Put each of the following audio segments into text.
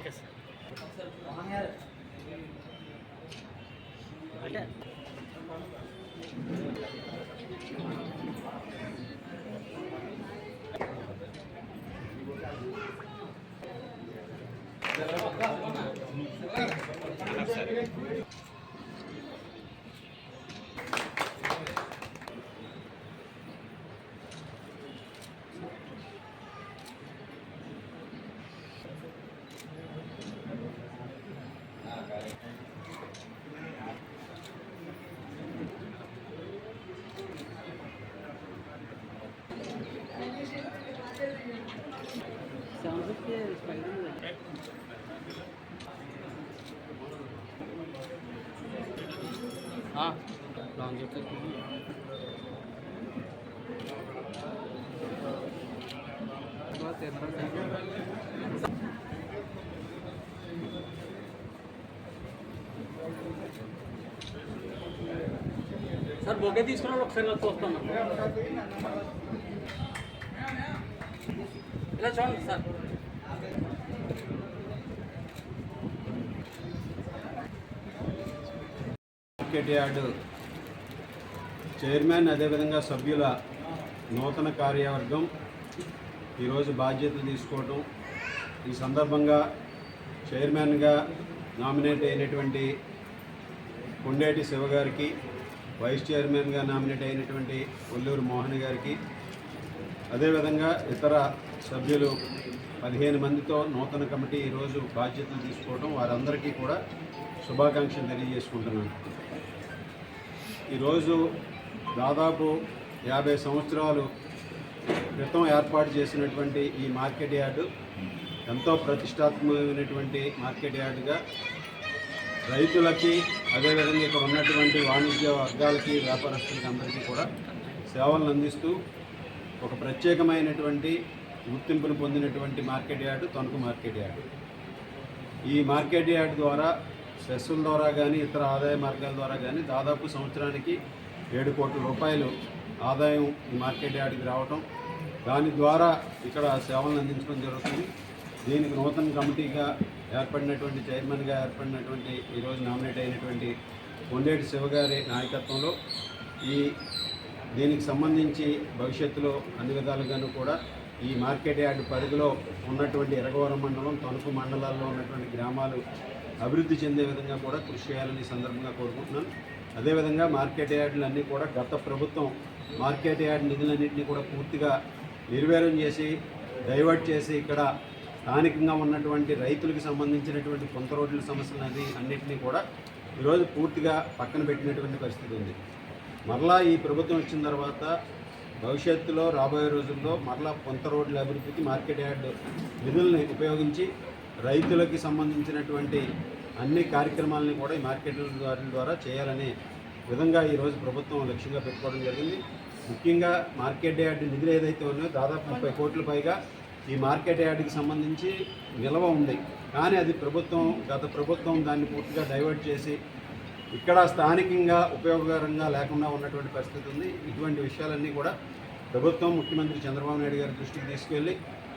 লাগতেছে సార్ బొగ్గే తీసుకున్నాడు ఒకసారి ఇలా చూస్తాను. ఇలా చూడండి సార్. మార్కెట్ యార్డు చైర్మన్ అదేవిధంగా సభ్యుల నూతన కార్యవర్గం ఈరోజు బాధ్యతలు తీసుకోవటం. ఈ సందర్భంగా చైర్మన్గా నామినేట్ అయినటువంటి కొండేటి శివ గారికి వైస్ చైర్మన్గా నామినేట్ అయినటువంటి ఒల్లూరు మోహన్ గారికి అదేవిధంగా ఇతర సభ్యులు పదిహేను మందితో నూతన కమిటీ ఈరోజు బాధ్యతలు తీసుకోవడం వారందరికీ కూడా శుభాకాంక్షలు తెలియజేసుకుంటున్నాను. ఈరోజు దాదాపు యాభై సంవత్సరాలు క్రితం ఏర్పాటు చేసినటువంటి ఈ మార్కెట్ యార్డు ఎంతో ప్రతిష్టాత్మకమైనటువంటి మార్కెట్ యార్డుగా రైతులకి అదేవిధంగా ఇక్కడ ఉన్నటువంటి వాణిజ్య వర్గాలకి వ్యాపారస్తులకి అందరికీ కూడా సేవలను అందిస్తూ ఒక ప్రత్యేకమైనటువంటి గుర్తింపును పొందినటువంటి market yard Tanuku market yard. ఈ మార్కెట్ యార్డ్ ద్వారా సెస్సుల ద్వారా కానీ ఇతర ఆదాయ మార్గాల ద్వారా కానీ దాదాపు సంవత్సరానికి ఏడు కోట్ల రూపాయలు ఆదాయం ఈ మార్కెట్ యార్డ్కి రావటం దాని ద్వారా ఇక్కడ సేవలను అందించడం జరుగుతుంది. దీనికి నూతన కమిటీగా ఏర్పడినటువంటి చైర్మన్గా ఏర్పడినటువంటి ఈరోజు నామినేట్ అయినటువంటి కొండేటి శివగారి నాయకత్వంలో ఈ దీనికి సంబంధించి భవిష్యత్తులో అన్ని విధాలుగాను కూడా ఈ మార్కెట్ యార్డ్ పరిధిలో ఉన్నటువంటి ఎరగవరం మండలం తణుకు మండలాల్లో ఉన్నటువంటి గ్రామాలు అభివృద్ధి చెందే విధంగా కూడా కృషి చేయాలని సందర్భంగా కోరుకుంటున్నాను. అదేవిధంగా మార్కెట్ యార్డులు అన్నీ కూడా గత ప్రభుత్వం మార్కెట్ యార్డ్ నిధులన్నింటినీ కూడా పూర్తిగా నిర్వేరం చేసి డైవర్ట్ చేసి ఇక్కడ స్థానికంగా ఉన్నటువంటి రైతులకు సంబంధించినటువంటి కొంత రోడ్ల సమస్యలు అది అన్నింటినీ కూడా ఈరోజు పూర్తిగా పక్కన పెట్టినటువంటి పరిస్థితి ఉంది. మరలా ఈ ప్రభుత్వం వచ్చిన తర్వాత భవిష్యత్తులో రాబోయే రోజుల్లో మరలా కొంత రోడ్ల అభివృద్ధికి మార్కెట్ యార్డ్ నిధుల్ని ఉపయోగించి రైతులకి సంబంధించినటువంటి అన్ని కార్యక్రమాలని కూడా ఈ మార్కెట్ ద్వారా చేయాలనే విధంగా ఈరోజు ప్రభుత్వం లక్ష్యంగా పెట్టుకోవడం జరిగింది. ముఖ్యంగా మార్కెట్ యార్డ్ నిధులు ఏదైతే ఉన్నాయో దాదాపు ముప్పై కోట్ల పైగా ఈ మార్కెట్ యార్డ్కి సంబంధించి నిల్వ ఉంది. కానీ అది ప్రభుత్వం గత ప్రభుత్వం దాన్ని పూర్తిగా డైవర్ట్ చేసి ఇక్కడ స్థానికంగా ఉపయోగకరంగా లేకుండా ఉన్నటువంటి పరిస్థితి ఉంది. ఇటువంటి విషయాలన్నీ కూడా ప్రభుత్వం ముఖ్యమంత్రి చంద్రబాబు నాయుడు గారి దృష్టికి తీసుకెళ్ళి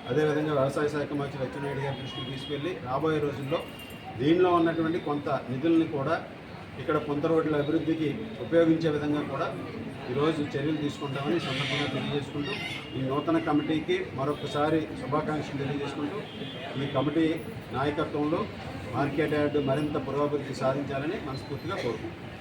అదేవిధంగా వ్యవసాయ శాఖ మంత్రి లక్ష్మీనాయుడు గారి దృష్టికి తీసుకెళ్ళి రాబోయే రోజుల్లో దీనిలో ఉన్నటువంటి కొంత నిధుల్ని కూడా ఇక్కడ కొంత రోడ్ల అభివృద్ధికి ఉపయోగించే విధంగా కూడా ఈరోజు చర్యలు తీసుకుంటామని సందర్భంగా తెలియజేసుకుంటూ ఈ నూతన కమిటీకి మరొకసారి శుభాకాంక్షలు తెలియజేసుకుంటూ ఈ కమిటీ నాయకత్వంలో మార్కెట్ యార్డు మరింత పురోగతి సాధించాలని మనస్ఫూర్తిగా కోరుకుంటున్నాం.